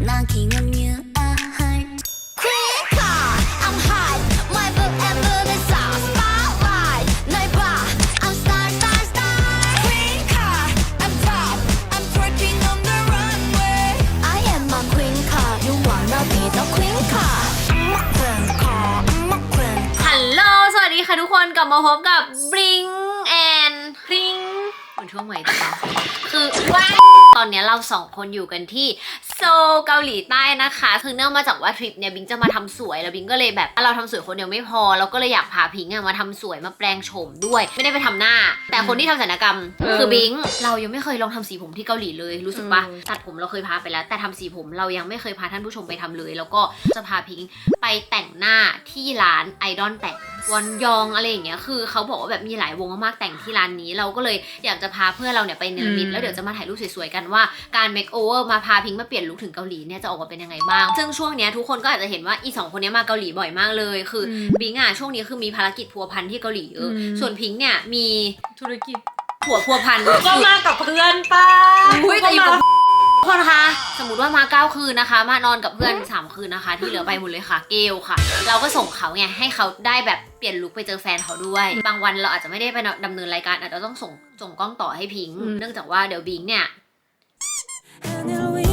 knocking on ช่วงใหม่ตัวคือว่าตอนเนี้ยเราสองคนอยู่กันที่โซลเกาหลีใต้นะคะ คือเนื่องมาจากว่าทริปเนี่ยบิงจะมาทำสวยแล้วบิงก็เลยแบบเราทำสวยคนเดียวไม่พอ เราก็เลยอยากพาพิงอะมาทำสวยมาแปลงโฉมด้วย ไม่ได้ไปทำหน้า แต่คนที่ทำศัลยกรรมเออคือบิง เรายังไม่เคยลองทำสีผมที่เกาหลีเลยรู้สึกปะอืมตัดผมเราเคยพาไปแล้ว แต่ทำสีผมเรายังไม่เคยพาท่านผู้ชมไปทำเลย แล้วก็จะพาพิงไปแต่งหน้าที่ร้านไอดอลแต่ง วันยองอะไรอย่างเงี้ยคือเขาบอกว่าแบบมีหลายวงมากๆแต่งที่ร้านนี้ เราก็เลยอยากจะพาเพื่อนเราเนี่ยไปเนรมิตอืมแล้วเดี๋ยวจะมาถ่ายรูปสวยๆกันว่าการเมคโอเวอร์มาพาพิงมาเปลี่ยนลุคถึงเกาหลีเนี่ยจะออกมาเป็นยังไงบ้าง ซึ่งช่วงเนี้ยทุกคนก็อาจจะเห็นว่าอีสองคนเนี้ยมาเกาหลีบ่อยมากเลย คืออมบิงอะช่วงนี้คือมีภารกิจพัวพันที่เกาหลีเยอะอืมส่วนพิงเนี่ยมีธุรกิจผัวพัวพันก็มากับเพื่อนป้าอุ้ยแต่อยู่กับ ทุกคนคะสมมติว่ามาเก้าคืนนะคะ มานอนกับเพื่อนสามคืนนะคะ ที่เหลือไปหมดเลยค่ะ เกลค่ะ เราก็ส่งเขาไงให้เขาได้แบบเปลี่ยนลุคไปเจอแฟนเขาด้วย บางวันเราอาจจะไม่ได้ไปดำเนินรายการอาจจะต้องส่งส่งกล้องต่อให้พิงค์ อืม เนื่องจากว่าเดี๋ยวบิงเนี่ย 하늘 위에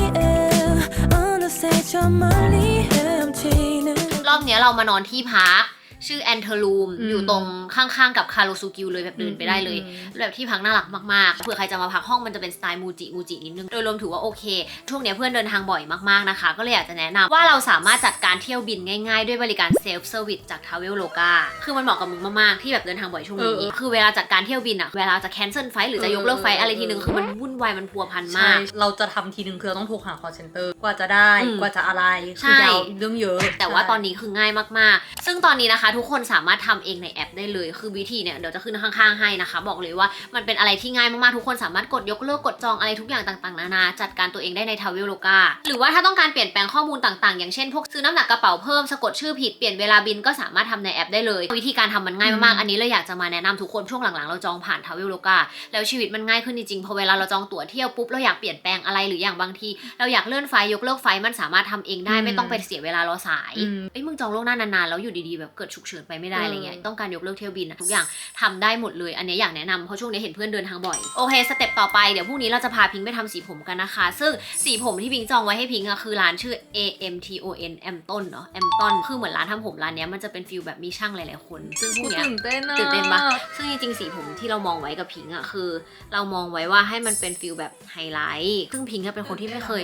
어느새 저 멀리 헤엄치는 รอบเนี้ยเรามานอนที่พัก ชื่อแอนเทอร์ลูมอืมอยู่ตรงข้างๆกับคาโรซูกิวเลยแบบเดินไปได้เลย แบบที่พักน่ารักมากๆเผื่อใครจะมาพักห้องมันจะเป็นสไตล์มูจิมูจินิดนึง โดยรวมถือว่าโอเค ช่วงเนี้ยเพื่อนเดินทางบ่อยมากๆนะคะ ก็เลยอยากจะแนะนำว่าเราสามารถจัดการเที่ยวบินง่ายๆ ด้วยบริการเซลฟ์เซอร์วิสจากทาวเวลโลกาคือมันเหมาะกับมึงมากๆที่แบบเดินทางบ่อยช่วงเอนี้อคือเวลาจัดการเที่ยวบินอะเวลาจะแคนเซิลไฟล์หรือจะยกเลิกไฟล์อะไรทีนึงคือมันวุ่นวายมันพัวพันใช่มาก เราจะทำทีนึงคือเราต้องโทรหา call center กว่าจะได้อืมกว่าจะอะไรใช่คือยาวเรื่องเยอะ แต่ว่าตอนนี้คือง่ายมากๆ ซึ่งตอนนี้นะคะทุกคนสามารถทำเองในแอปได้เลย คือวิธีเนี่ยเดี๋ยวจะขึ้นข้างๆให้นะคะ บอกเลยว่ามันเป็นอะไรที่ง่ายมากๆทุกคนสามารถกดยกเลิกกดจองอะไรทุกอย่างต่างๆนานาจัดการตัวเองได้ในทาวเวลโลกาหรือว่าถ้าต้องการเปลี่ยนแปลงข้อมูลต่างๆ อย่างเช่นพวกซื้อน้ำหนักกระเป๋าเพิ่มสะกดชื่อผิดเปลี่ยนเวลาบินก็สามารถทำในแอปได้เลย วิธีการทำมันง่ายมากๆอันนี้เลยอยากจะมาแนะนำทุกคนช่วงหลังๆเราจองผ่านทาวเวลโลกาแล้วชีวิตมันง่ายขึ้นจริงๆพอเวลาเราจองตั๋วเที่ยวปุ๊บเราอยากเปลี่ยนแปลงอะไรหรืออย่างบางที เราอยากเลื่อนไฟล์ยกเลิกไฟล์มันสามารถทำเองได้อืมไม่ต้องไปเสียเวลารอสายอืมเอ้ยมึงจองล่วงหน้านานๆแล้วอยู่ดีๆแบบเกิดฉุกเฉินไปไม่ได้เออออะไรเงี้ยต้องการยกเลิกเที่ยวบินอะทุกอย่างทำได้หมดเลย อันเนี้ยอยากแนะนำเพราะช่วงนี้เห็นเพื่อนเดินทางบ่อย โอเคสเต็ปต่อไปเดี๋ยวพรุ่งนี้เราจะพาพิงค์ไปทำสีผมกันนะคะ ซึ่งสีผมที่พิงค์จองไว้ให้พิงค์อะคือร้านชื่อ A M T O N แอมต้นเนาะแอมต้นคือเหมือนร้านทำผมร้านเนี้ยมันจะเป็นฟิลแบบมีช่างหลายๆคน ซึ่งพวกเนี้ยตื่นเต้นอะตื่นเต้นปะซึ่งจริงๆสีผมที่เรามองไว้กับพิงค์อะคือ เรามองไว้ว่าให้มันเป็นฟิลแบบไฮไลท์ซึ่งพิงค์อะเป็นคนที่ไม่เคย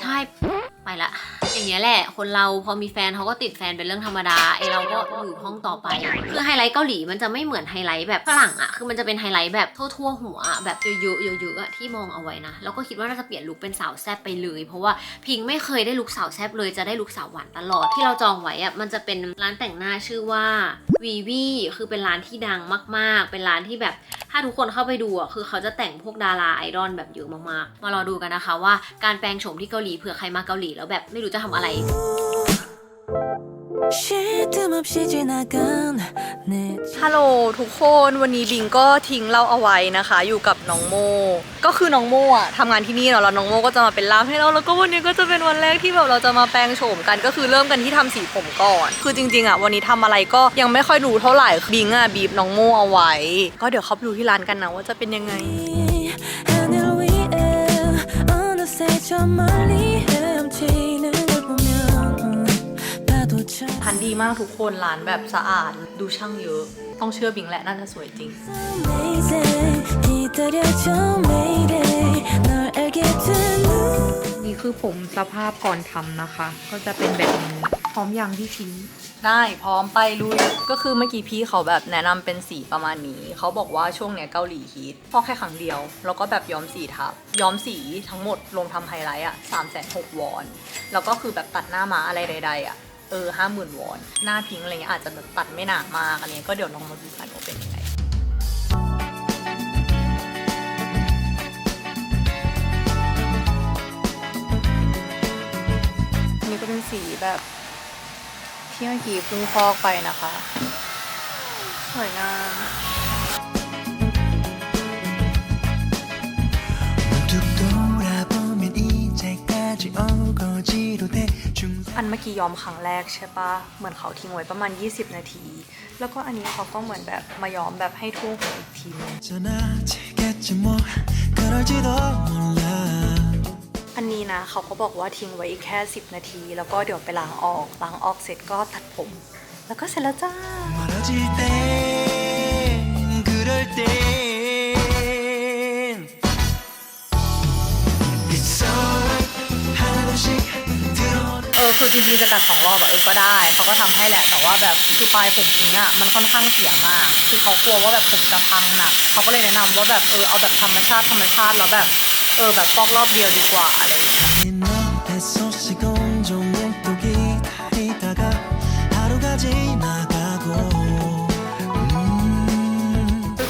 ใช่ ไปละ อย่างเงี้ยแหละ คนเราพอมีแฟนเขาก็ติดแฟนเป็นเรื่องธรรมดาไอเราก็อยู่ห้องต่อไป คือไฮไลท์เกาหลีมันจะไม่เหมือนไฮไลท์แบบฝรั่งอะคือมันจะเป็นไฮไลท์แบบทั่วๆหัวแบบเยอะๆเยอะๆอะที่มองเอาไว้นะแล้วก็คิดว่าน่าจะเปลี่ยนลุคเป็นสาวแซบไปเลย เพราะว่าพิงค์ไม่เคยได้ลุคสาวแซบเลยจะได้ลุคสาวหวานตลอดที่เราจองไว้อะมันจะเป็นร้านแต่งหน้าชื่อว่าวีวีคือเป็นร้านที่ดังมากๆ เป็นร้านที่แบบถ้าทุกคนเข้าไปดูอะคือเขาจะแต่งพวกดาราไอดอลแบบเยอะมากๆมารอดูกันนะคะว่าการแปลงโฉมที่เกาหลีเผื่อใครมาเกาหลีแล้วแบบไม่รู้จะทำอะไร 쉴 틈 없이 지나간 내 ฮัลโหลทุกคนวันนี้บิงก็ทิ้งเราเอาไว้นะคะ อยู่กับน้องโม ก็คือน้องโมอ่ะทำงานที่นี่เนาะแล้วน้องโมก็จะมาเป็นล่ามให้เราแล้วก็วันนี้ก็จะเป็นวันแรกที่แบบเราจะมาแปลงโฉมกันก็คือเริ่มกันที่ทำสีผมก่อน คือจริงๆอ่ะวันนี้ทำอะไรก็ยังไม่ค่อยรู้เท่าไหร่บิงอ่ะบีบน้องโมเอาไว้ ก็เดี๋ยวเขาไปดูที่ร้านกันนะว่าจะเป็นยังไง 하늘 위에 어느새 저 멀리 ากทุกคนร้านแบบสะอาด ดูช่างเยอะ ต้องเชื่อบิงแหละน่าจะสวยจริง นี่คือผมสภาพก่อนทำนะคะ ก็จะเป็นแบบนี้พร้อมอยังพี่ชิ้นได้พร้อมไปลุย ก็คือเมื่อกี้พี่เขาแบบแนะนำเป็นสีประมาณนี้ เขาบอกว่าช่วงเนี้ยเกาหลีฮิตพอแค่ครั้งเดียว แล้วก็แบบย้อมสีทับ ย้อมสีทั้งหมดลงทำไฮไลท์อะสามแสนหกวอน แล้วก็คือแบบตัดหน้าม้าอะไรใดๆอะ เออห้าหมื่นวอน หน้าพิงอะไรเงี้ยอาจจะแบบตัดไม่หนามากอันนี้ก็เดี๋ยวลองมาดูกันว่าเป็นยังไงนี่ก็เป็นสีแบบที่เมื่อกี้เพิ่งพอกไปนะคะ สวยงาม อันเมื่อกี้ย้อมครั้งแรกใช่ปะเหมือนเขาทิ้งไว้ประมาณ 20 นาที แล้วก็อันนี้เขาก็เหมือนแบบมาย้อมแบบให้ทั่วหัวอีกทีนึงอันนี้นะเขาก็บอกว่าทิ้งไว้อีกแค่ 10 นาที แล้วก็เดี๋ยวไปล้างออกล้างออกเสร็จก็ตัดผม แล้วก็เสร็จแล้วจ้า จะกัดสองรอบอบเออก็ได้ เขาก็ทำให้แหละ แต่ว่าแบบคือปลายผมอิงอะมันค่อนข้างเสียมาก คือเขากลัวว่าแบบผมจะพังหนัก เขาก็เลยแนะนำว่าแบบเออเอาแบบธรรมชาติธรรมชาติแล้วแบบเออแบบฟอกรอบเดียวดีกว่าอะไรอย่างเงี้ย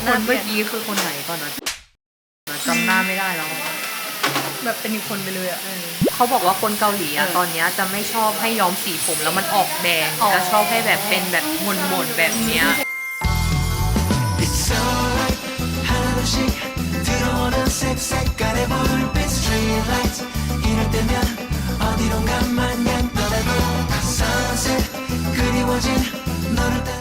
คนเมื่อกี้คือคนไหนก่อนนะจำหน้าไม่ได้แล้ว แบบเป็นอีกคนไปเลยอะ เขาบอกว่าคนเกาหลีอะ เออ ตอนเนี้ยจะไม่ชอบให้ย้อมสีผมแล้วมันออกแดง อ๋อ จะชอบให้แบบเป็นแบบมนๆแบบเนี้ย It's alright 하나둘씩 들어오는 색 색깔의 불빛 Street lights 이럴 때면 어디론가 마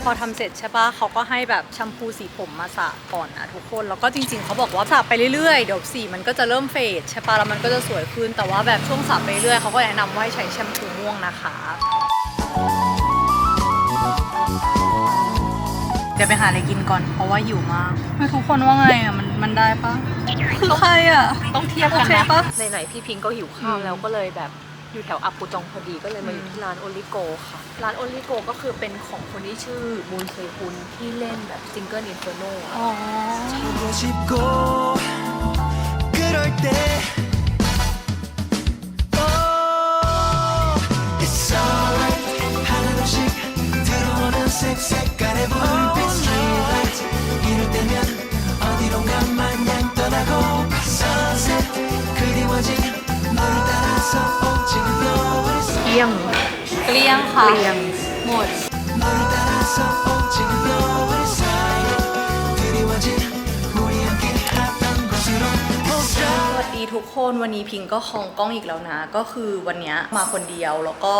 พอทำเสร็จใช่ปะเขาก็ให้แบบแชมพูสีผมมาสระก่อนนะทุกคน แล้วก็จริง ๆเขาบอกว่าสระไปเรื่อยๆเดี๋ยวสีมันก็จะเริ่มเฟดใช่ปะแล้วมันก็จะสวยขึ้น แต่ว่าแบบช่วงสระไปเรื่อยเขาก็แนะนำว่าให้ใช้แชมพูม่วงนะคะเดี๋ยวไปหาอะไรกินก่อนเพราะว่าหิวมากไม่ทุกคนว่าไงอะมันมันได้ปะคือใครอะต้องเทียบโอกันเคนะปะไหนๆพี่พิงก็หิวข้าวแล้วก็เลยแบบ อยู่แถวอัปปุจองพอดีก็เลยมาอยู่ที่ร้านโอลิโกค่ะ ร้านโอลิโกก็คือเป็นของคนที่ชื่อมูนเซฮุนที่เล่นแบบซิงเกิลอินเฟอร์โน อ๋อ 보고 싶고 그럴 때 Oh It's alright 하나둘씩 들어오는 색 색깔의 불빛 ลี่ยง เกลี้ยงค่ะ เกลี้ยง หมดวัสดีทุกคนวันนี้พิงก็คองกล้องอีกแล้วนะ ก็คือวันนี้มาคนเดียวแล้วก็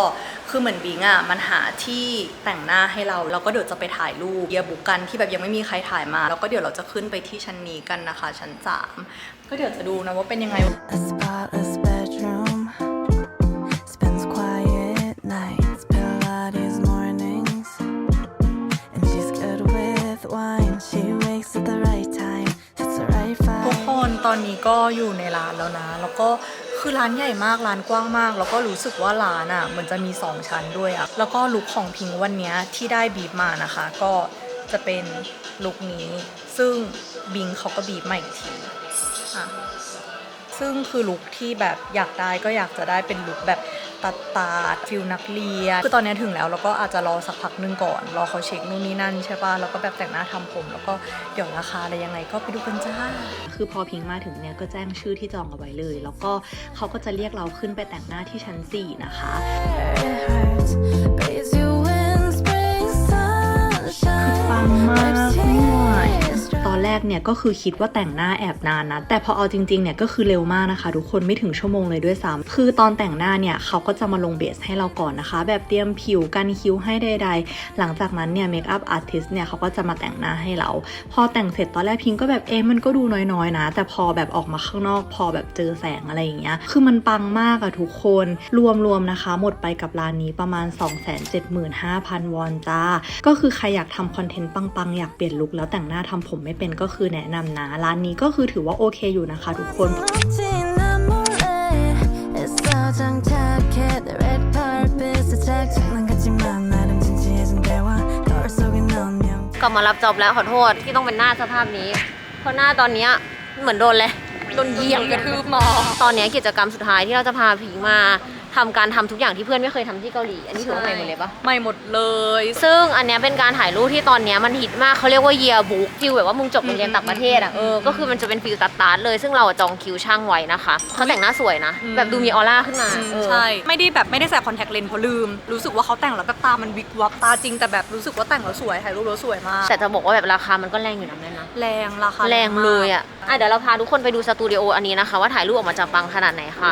คือเหมือนบิงอะมันหาที่แต่งหน้าให้เรา แล้วก็เดี๋ยวจะไปถ่ายรูปเยียบุกกันที่แบบยังไม่มีใครถ่ายมา แล้วก็เดี๋ยวเราจะขึ้นไปที่ชั้นนี้กันนะคะ ชั้น 3 ก็เดี๋ยวจะดูนะว่าเป็นยังไง อนนี้ก็อยู่ในร้านแล้วนะ แล้วก็คือร้านใหญ่มากร้านกว้างมาก แล้วก็รู้สึกว่าร้านอะเหมือนจะมี 2 ชั้นด้วยอะแล้วก็ลุคของพิงวันเนี้ยที่ได้บีบมานะคะ ก็จะเป็นลุคนี้ ซึ่งบิงเขาก็บีบมาอีกทีอะซึ่งคือลุคที่แบบอยากได้ก็อยากจะได้เป็นลุคแบบ ตัดตาดฟิลนักเรียน คือตอนนี้ถึงแล้วเราก็อาจจะรอสักพักนึงก่อน รอเขาเช็คนู่นนี่นั่นใช่ป่ะ แล้วก็แบบแต่งหน้าทำผม แล้วก็เดี๋ยวราคาอะไรยังไงก็ไปดูกันจ้า คือพอพิงมาถึงเนี่ยก็แจ้งชื่อที่จองเอาไว้เลย แล้วก็เขาก็จะเรียกเราขึ้นไปแต่งหน้าที่ชั้น 4 นะคะ กเนี่ยก็คือคิดว่าแต่งหน้าแอบนานนะ แต่พอเอาจริงๆเนี่ยก็คือเร็วมากนะคะ ทุกคนไม่ถึงชั่วโมงเลยด้วยซ้ำคือตอนแต่งหน้าเนี่ยเขาก็จะมาลงเบสให้เราก่อนนะคะ แบบเตรียมผิวกันคิ้วให้ใดๆ หลังจากนั้นเนี่ยเมคอัพอาร์ติสเนี่ยเขาก็จะมาแต่งหน้าให้เรา พอแต่งเสร็จตอนแรกพิงก็แบบเอ๊ะมันก็ดูน้อยๆนะ แต่พอแบบออกมาข้างนอกพอแบบเจอแสงอะไรอย่างเงี้ยคือมันปังมากอะทุกคนรวมๆนะคะ หมดไปกับร้านนี้ประมาณ 275,000 วอนจ้าก็คือใครอยากทำคอนเทนต์ปังๆ อยากเปลี่ยนลุคแล้วแต่งหน้าทำผมไม่เป็นก็คือแนะนำนะ ร้านนี้ก็คือถือว่าโอเคอยู่นะคะทุกคน ก็มารับจอบแล้วขอโทษที่ต้องเป็นหน้าสภาพนี้ เพราะหน้าตอนนี้เหมือนโดนเลยโดนเหยียบกระทืบมา ตอนนี้กิจกรรมสุดท้ายที่เราจะพาพิงมา ทำการทำทุกอย่างที่เพื่อนไม่เคยทำที่เกาหลี อันนี้ถือว่าใหม่หมดเลยปะไม่หมดเลยซึ่งอันเนี้ยเป็นการถ่ายรูปที่ตอนเนี้ยมันฮิตมากเขาเรียกว่า year book ฟิลแบบว่ามึงจบโรงเรียนต่างประเทศอะเออก็คือมันจะเป็นฟิลตัดตาร์ทเลยซึ่งเราอะจองคิวช่างไว้นะคะเขาแต่งหน้าสวยนะ แบบดูมีออร่าขึ้นมาอืมเออ ใช่ ไม่ได้แบบไม่ได้ใส่คอนแทคเลนส์เพราะลืม รู้สึกว่าเขาแต่งแล้วก็ตา มันวิกวับตาจริง แต่แบบรู้สึกว่าแต่งแล้วสวยถ่ายรูปแล้วสวยมากแต่จะบอกว่าแบบราคามันก็แรงอยู่นะแม่นะ แรงราคาแรงเลยมากอะอะเดี๋ยวเราพาทุกคนไปดูสตูดิโออันนี้นะคะ ว่าถ่ายรูปออกมาจะปังขนาดไหนค่ะ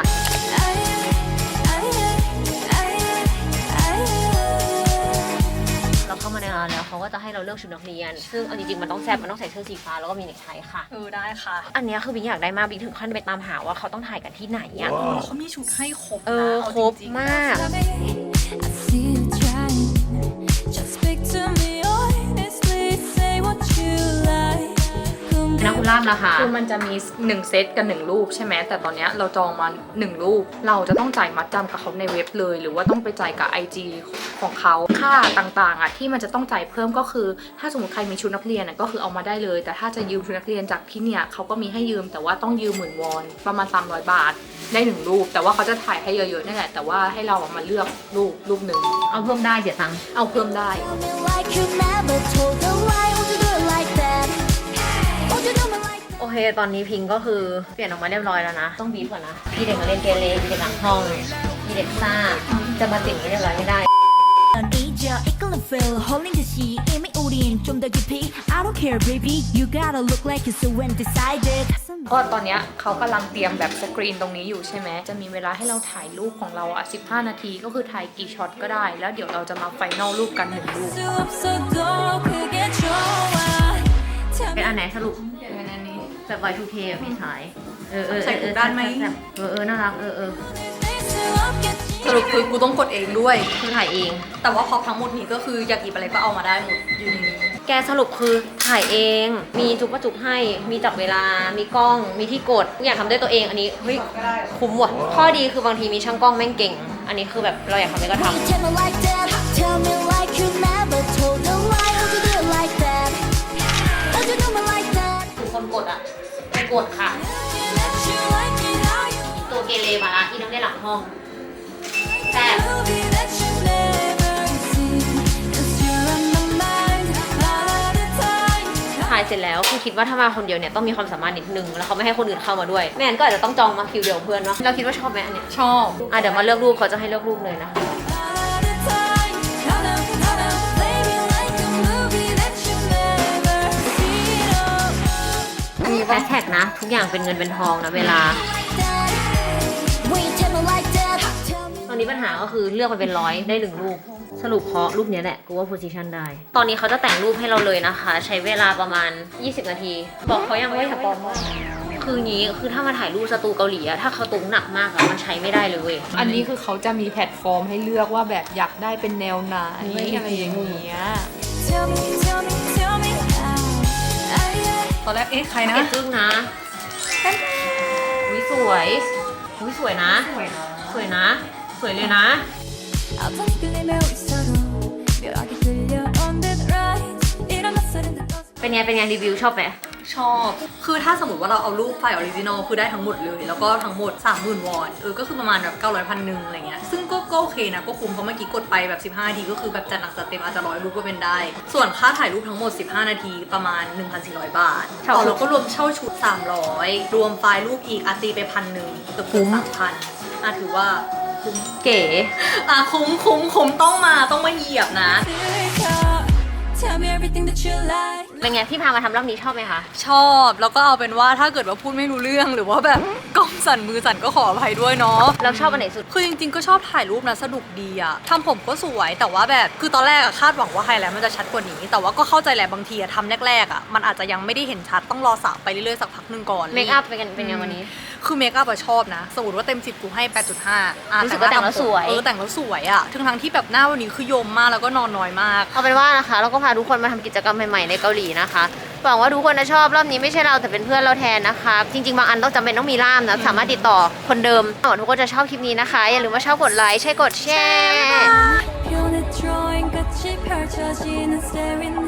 ก็จะให้เราเลือกชุดนักเรียน ซึ่งเอาจริงๆมันต้องแซบมันต้องใส่เสื้อสีฟ้าแล้วก็มีเนคไทค่ะ เออได้ค่ะ อันเนี้ยคือบิงอยากได้มากบิงถึงขั้นไปตามหาว่าเขาต้องถ่ายกันที่ไหนอะเขามีชุดให้ครบนะเออเอาครบจงๆ มาก I see ล่ามนะคะคือมันจะมี 1 เซตกับ1รูปใช่ไหมแต่ตอนเนี้ยเราจองมา 1 รูป เราจะต้องจ่ายมัดจำกับเขาในเว็บเลย หรือว่าต้องไปจ่ายกับ IG ของเขาค่าต่างๆอะที่มันจะต้องจ่ายเพิ่มก็คือ ถ้าสมมติใครมีชุดนักเรียนอะก็คือเอามาได้เลย แต่ถ้าจะยืมชุดนักเรียนจากที่เนี่ยเขาก็มีให้ยืมแต่ว่าต้องยืมหมื่นวอนประมาณ300 บาทได้หนึ่งรูป แต่ว่าเขาจะถ่ายให้เยอะๆนี่แหละแต่ว่าให้เราอะมาเลือกรูปรูปหนึ่งเอาเพิ่มได้เสียตังค์เอาเพิ่มได้ เค ตอนนี้พิงก็คือเปลี่ยนออกมาเรียบร้อยแล้วนะ ต้องบีบก่อนนะ พี่เด็กมาเล่นเกเรพี่เด็กหลังห้อง พี่เด็กซ่า จะมาติดไม่เรียบร้อยไม่ได้ 넌 이제 이끌는 feel 홀린 듯이 이미 우린 좀더 깊이 I don't care baby you gotta look like you're so undecided ก็ตอนเนี้ยเขากำลังเตรียมแบบสกรีนตรงนี้อยู่ใช่ไหม จะมีเวลาให้เราถ่ายรูปของเราอ่ะ 15 นาทีก็คือถ่ายกี่ช็อตก็ได้ แล้วเดี๋ยวเราจะมาไฟนอลรูปกันหนึ่งรูป 수 없어도 그게 좋아. Tell เป็น me อันไหนสรุป เป็นอันนี้ แบบ Y2K อะพี่ชายเออเออใส่ทุด้านไหมเออเออน่ารักเออเออสรุปคือกูต้องกดเองด้วย คือถ่ายเอง แต่ว่าพอทั้งหมดนี้ก็คืออยากหยิบอะไรก็เอามาได้หมดอยู่ในนี้แกสรุปคือถ่ายเอง มีจุกประจุกให้ มีจับเวลา มีกล้อง มีที่กดทุกอยากทำด้วยตัวเองอันนี้เฮ้ยคุ้มว่ะ ข้อดีคือบางทีมีช่างกล้องแม่งเก่ง อันนี้คือแบบเราอยากทำอะไรก็ทำ กดค่ะ Let you like it how you ตัวเกเรมาละที่นั่งได้หลังห้องแต่ movie that you never seen. 'Cause you're on my mind all the time. ถ่ายเสร็จแล้วคือคิดว่าถ้ามาคนเดียวเนี่ยต้องมีความสามารถนิดนึง แล้วเขาไม่ให้คนอื่นเข้ามาด้วยไม่งั้นก็อาจจะต้องจองมาคิวเดียวกับเพื่อนเนาะเราคิดว่าชอบไหมอันเนี้ยชอบอะเดี๋ยวมาเลือกรูปเขาจะให้เลือกรูปเลยนะ แฮชแท็กนะ ทุกอย่างเป็นเงินเป็นทองนะเวลา When you tell me like that Tell me ตอนนี้ปัญหาก็คือเลือกมาเป็นร้อยได้หนึ่งรูป สรุปเพราะรูปเนี้ยแหละกูว่าโพสิชันได้ ตอนนี้เขาจะแต่งรูปให้เราเลยนะคะ ใช้เวลาประมาณ 20 นาที บอกเขายังว่าอย่าปลอมมากคืออย่างนี้คือถ้ามาถ่ายรูปสตูเกาหลีอะถ้าเขาตุ้งหนักมากอะมันใช้ไม่ได้เลยเว้ยอันนี้คือเขาจะมีแพลตฟอร์มให้เลือกว่าแบบอยากได้เป็นแนวไหนอะไรอย่างเงี้ย อนแรกเอ๊ะใครนะเอ็ดจึ้งนะวิสวยวิสวยนะ สวยนะสวยนะ สวยเลยนะ เป็นไงเป็นไงรีวิวชอบไหม ชอบ คือถ้าสมมติว่าเราเอารูปไฟล์ออริจินอลคือได้ทั้งหมดเลย แล้วก็ทั้งหมด 30,000 วอนเออก็คือประมาณแบบ900พันหนึ่งอะไรเงี้ยซึ่งก็ก็โอเคนะก็คุ้มเพราะเมื่อกี้กดไปแบบ 15นาทีก็คือแบบจัดหนักจัดเต็มอาจจะร้อยรูปก็เป็นได้ ส่วนค่าถ่ายรูปทั้งหมด 15 นาทีประมาณ 1,400 บาทเช่าต่อชุดแล้วก็รวมเช่าชุด 300 รวมไฟล์รูปอีกอาตีไปพันหนึ่งเกือบคุ้เกือบมสามพันอะถือว่าคุ้มเก๋อะคุ้มคุ้มคุ้มต้องมาต้องมาเหยียบนะ들 켜. Tell me everything that you like. เป็นไงที่พามาทำรอบนี้ชอบไหมคะ ชอบแล้วก็เอาเป็นว่าถ้าเกิดว่าพูดไม่รู้เรื่องหรือว่าแบบกล้องสั่นมือสั่นก็ขออภัยด้วยเนาะเราชอบอันไหนสุด คือจริงๆก็ชอบถ่ายรูปนะสนุกดีอะทำผมก็สวยแต่ว่าแบบคือตอนแรกอะคาดหวังว่าไฮไลท์มันจะชัดกว่านี้ แต่ว่าก็เข้าใจแหละบางทีอะทำแรกๆอะมันอาจจะยังไม่ได้เห็นชัดต้องรอสระไปเรื่อยๆสักพักหนึ่งก่อนเมคอัพเป็นไงเป็นไงวันนี้ คือเมคอัพอะชอบนะสมมติว่าเต็ม10กูให้ 8.5อะรู้สึกว่าแต่งแล้วสวย เออแต่งแล้วสวยอะทั้งทั้งๆที่แบบหน้าวันนี้คือยมมากแล้วก็นอนน้อยมาก เอาเป็นว่านะคะ เราก็พาทุกคนมาทำกิจกรรมใหม่ๆในเกาหลีนะคะหวังว่าทุกคนจะชอบรอบนี้ไม่ใช่เราแต่เป็นเพื่อนเราแทนนะคะ จริงๆ บางอันต้องจำเป็นต้องมีล่ามนะ สามารถติดต่อคนเดิมหวังว่าทุกคนจะชอบคลิปนี้นะคะ อย่าลืมว่าชอบกดไลค์ใช่กดแชร์ 변의 drawing 끝이 펼쳐지는 starry night